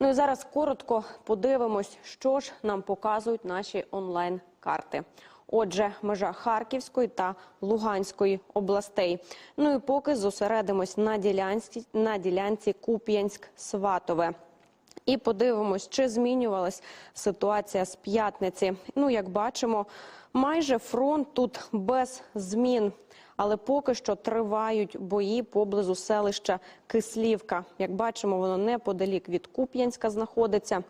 Ну і зараз коротко подивимось, що ж нам показують наші онлайн-карти. Отже, межа Харківської та Луганської областей. Ну і поки зосередимось на ділянці на ділянці Куп'янськ-Сватове. І подивимось, чи змінювалась ситуація з п'ятниці. Ну, як бачимо, майже фронт тут без змін. Але поки що тривають бої поблизу селища Кислівка. Як бачимо, воно неподалік від Куп'янська знаходиться.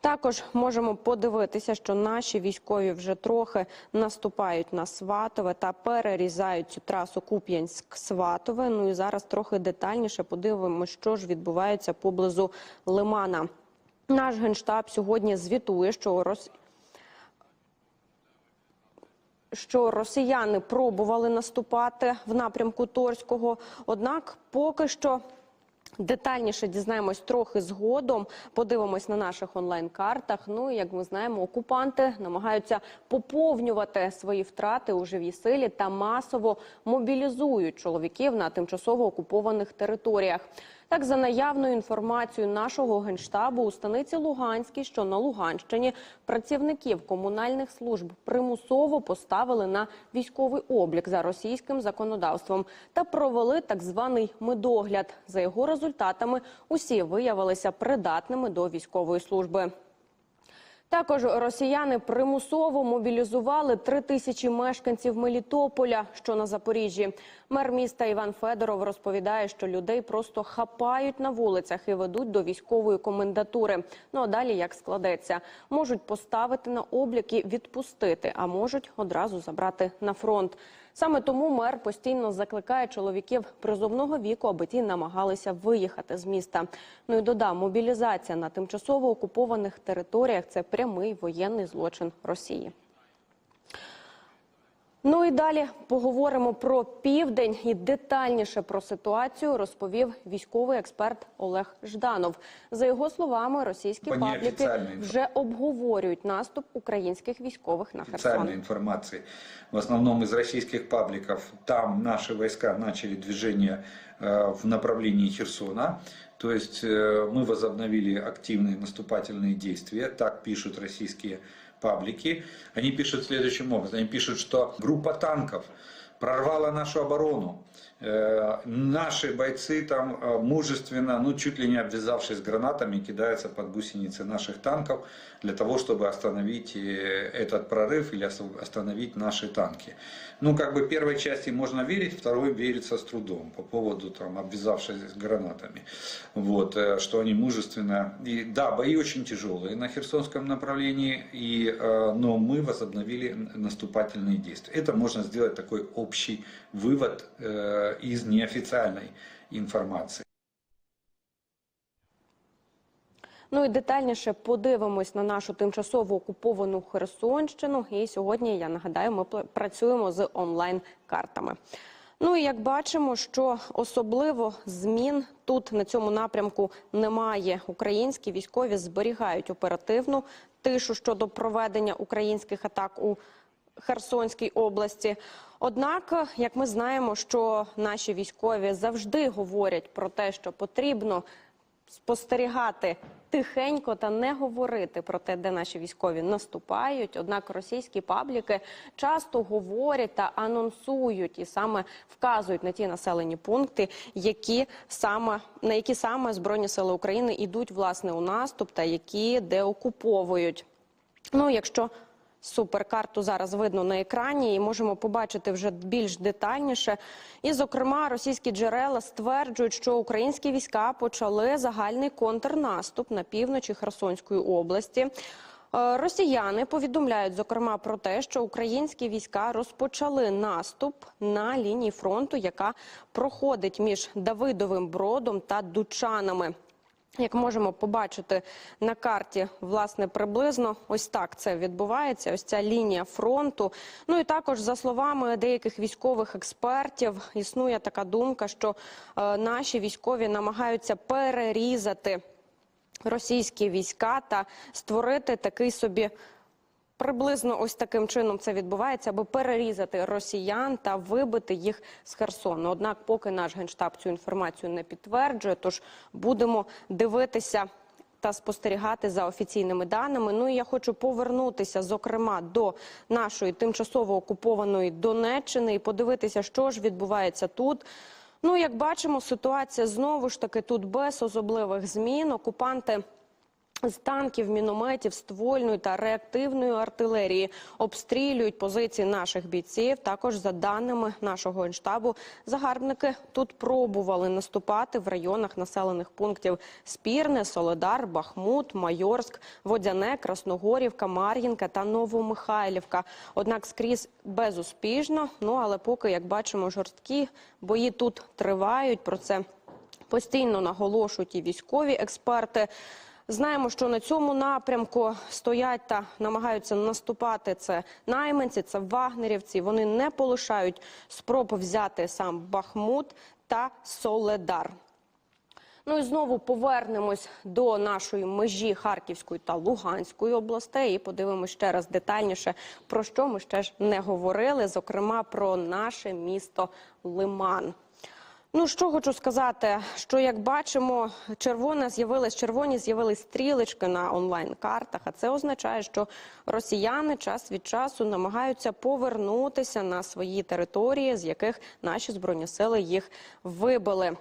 Також можемо подивитися, що наші військові вже трохи наступають на Сватове та перерізають цю трасу Куп'янськ-Сватове. Ну і зараз трохи детальніше подивимося, що ж відбувається поблизу Лимана. Наш генштаб сьогодні звітує, що. Що росіяни пробували наступати в напрямку Торського, однак поки що. Детальніше дізнаємось трохи згодом. Подивимось на наших онлайн-картах. Ну як ми знаємо, окупанти намагаються поповнювати свої втрати у живій силі та масово мобілізують чоловіків на тимчасово окупованих територіях. Так, за наявною інформацією нашого генштабу у станиці Луганській, що на Луганщині, працівників комунальних служб примусово поставили на військовий облік за російським законодавством та провели так званий медогляд. За його результатами усі виявилися придатними до військової служби. Також росіяни примусово мобілізували три тисячі мешканців Мелітополя, що на Запоріжжі. Мер міста Іван Федоров розповідає, що людей просто хапають на вулицях і ведуть до військової комендатури. Ну а далі як складеться, можуть поставити на облік і відпустити, а можуть одразу забрати на фронт. Саме тому мер постійно закликає чоловіків призовного віку, аби ті намагалися виїхати з міста. Ну і додам, мобілізація на тимчасово окупованих територіях це прямий воєнний злочин Росії. Ну і далі поговоримо про південь і детальніше про ситуацію розповів військовий експерт Олег Жданов. За його словами, російські По пабліки неофіціальній вже обговорюють наступ українських військових на официальной Херсон. информации, в основном из российских пабликов, там наши войска начали движение э, в направлении Херсона. То есть э, мы возобновили активные наступательные действия, так пишут российские паблики. Они пишут следующим образом. Они пишут, что группа танков прорвала нашу оборону. Наши бойцы там э, мужественно, ну чуть ли не обвязавшись гранатами, кидаются под гусеницы наших танков для того, чтобы остановить э, этот прорыв или ос- остановить наши танки. Ну, как бы первой части можно верить, второй верится с трудом по поводу там обвязавшись гранатами. Вот, э, что они мужественно. И да, бои очень тяжелые на Херсонском направлении, и, но мы возобновили наступательные действия. Это можно сделать такой общий вывод из неофициальной информации. Ну і детальніше подивимось на нашу тимчасово окуповану Херсонщину. І сьогодні я нагадаю, ми працюємо з онлайн-картами. Ну і як бачимо, що особливо змін тут на цьому напрямку немає. Українські військові зберігають оперативну тишу щодо проведення українських атак у Херсонській області. Однак, як ми знаємо, що наші військові завжди говорять про те, що потрібно спостерігати тихенько та не говорити про те, де наші військові наступають. Однак російські пабліки часто говорять та анонсують і саме вказують на ті населені пункти, які саме на які саме збройні сили України йдуть власне у наступ та які деокуповують. Ну, якщо суперкарту зараз видно на екрані, і можемо побачити вже більш детальніше. І, зокрема, російські джерела стверджують, що українські війська почали загальний контрнаступ на півночі Херсонської області. Е, Росіяни повідомляють зокрема про те, що українські війська розпочали наступ на лінії фронту, яка проходить між Давидовим Бродом та Дучанами. Як можемо побачити на карті, власне, приблизно ось так це відбувається. Ось ця лінія фронту. Ну і також, за словами деяких військових експертів, існує така думка, що е, наші військові намагаються перерізати російські війська та створити такий собі. Приблизно ось таким чином це відбувається, аби перерізати росіян та вибити їх з Херсону. Однак, поки наш генштаб цю інформацію не підтверджує, тож будемо дивитися та спостерігати за офіційними даними. Ну і я хочу повернутися, зокрема, до нашої тимчасово окупованої Донеччини і подивитися, що ж відбувається тут. Ну, як бачимо, ситуація знову ж таки тут без особливих змін. Окупанти. З танків, мінометів, ствольної та реактивної артилерії обстрілюють позиції наших бійців. Також за даними нашого генштабу, загарбники тут пробували наступати в районах населених пунктів Спірне, Соледар, Бахмут, Майорськ, Водяне, Красногорівка, Мар'їнка та Новомихайлівка. Однак скрізь безуспішно. Ну але поки, як бачимо, жорсткі бої тут тривають. Про це постійно наголошують і військові експерти. Знаємо, що на цьому напрямку стоять та намагаються наступати це найманці, це вагнерівці. Вони не полишають спроб взяти сам Бахмут та Соледар. Ну і знову повернемось до нашої межі Харківської та Луганської областей і подивимося ще раз детальніше, про що ми ще ж не говорили, зокрема про наше місто Лиман. Ну що хочу сказати, що як бачимо, червона з'явилась червоні з'явились стрілечки на онлайн-картах. А це означає, що росіяни час від часу намагаються повернутися на свої території, з яких наші збройні сили їх вибили.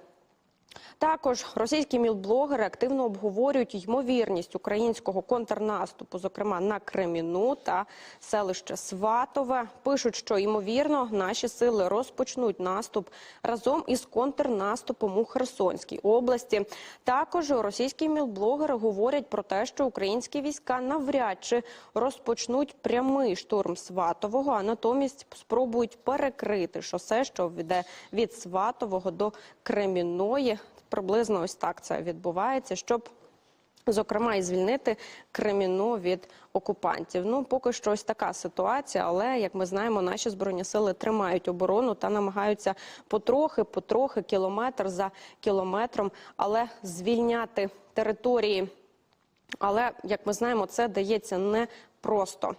Також російські мілблогери активно обговорюють ймовірність українського контрнаступу, зокрема на Креміну та селище Сватове. Пишуть, що ймовірно наші сили розпочнуть наступ разом із контрнаступом у Херсонській області. Також російські мілблогери говорять про те, що українські війська навряд чи розпочнуть прямий штурм Сватового, а натомість спробують перекрити шосе, що веде від Сватового до Креміної. Приблизно ось так це відбувається, щоб зокрема і звільнити Креміно від окупантів. Ну поки що ось така ситуація, але як ми знаємо, наші збройні сили тримають оборону та намагаються потрохи, потрохи, кілометр за кілометром, але звільняти території. Але як ми знаємо, це дається не просто.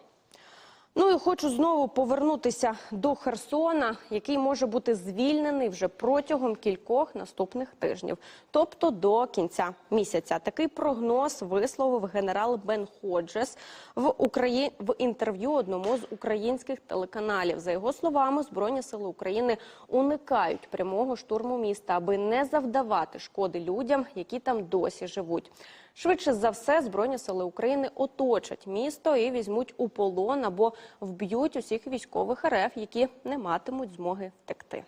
Ну і хочу знову повернутися до Херсона, який може бути звільнений вже протягом кількох наступних тижнів, тобто до кінця місяця. Такий прогноз висловив генерал Бен Ходжес в Украї... в інтерв'ю одному з українських телеканалів. За його словами, збройні сили України уникають прямого штурму міста, аби не завдавати шкоди людям, які там досі живуть. Швидше за все, збройні сили України оточать місто і візьмуть у полон або вб'ють усіх військових РФ, які не матимуть змоги втекти.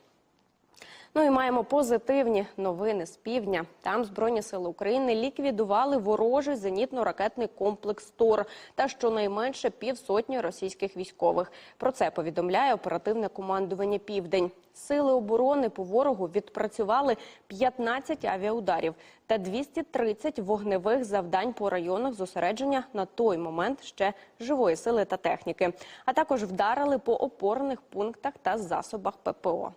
Ну і маємо позитивні новини з півдня. Там збройні сили України ліквідували ворожий зенітно-ракетний комплекс ТОР та щонайменше півсотні російських військових. Про це повідомляє оперативне командування Південь. Сили оборони по ворогу відпрацювали 15 авіаударів та 230 вогневих завдань по районах зосередження на той момент ще живої сили та техніки. А також вдарили по опорних пунктах та засобах ППО.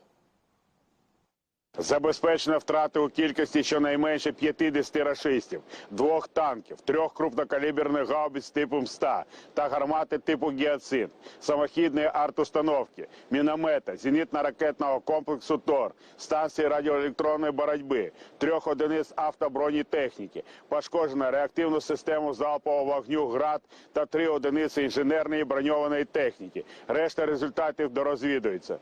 Забезпечено втрати у кількості щонайменше 50 рашистів, двох танків, трьох крупнокаліберних гаубиць типу МСТА та гармати типу Гіацин, самохідної артустановки, міномета, зенітно-ракетного комплексу ТОР, станції радіоелектронної боротьби, трьох одиниць автобронетехніки, пошкоджено реактивну систему залпового вогню ГРАД та три одиниці інженерної броньованої техніки. Решта результатів дорозвідується.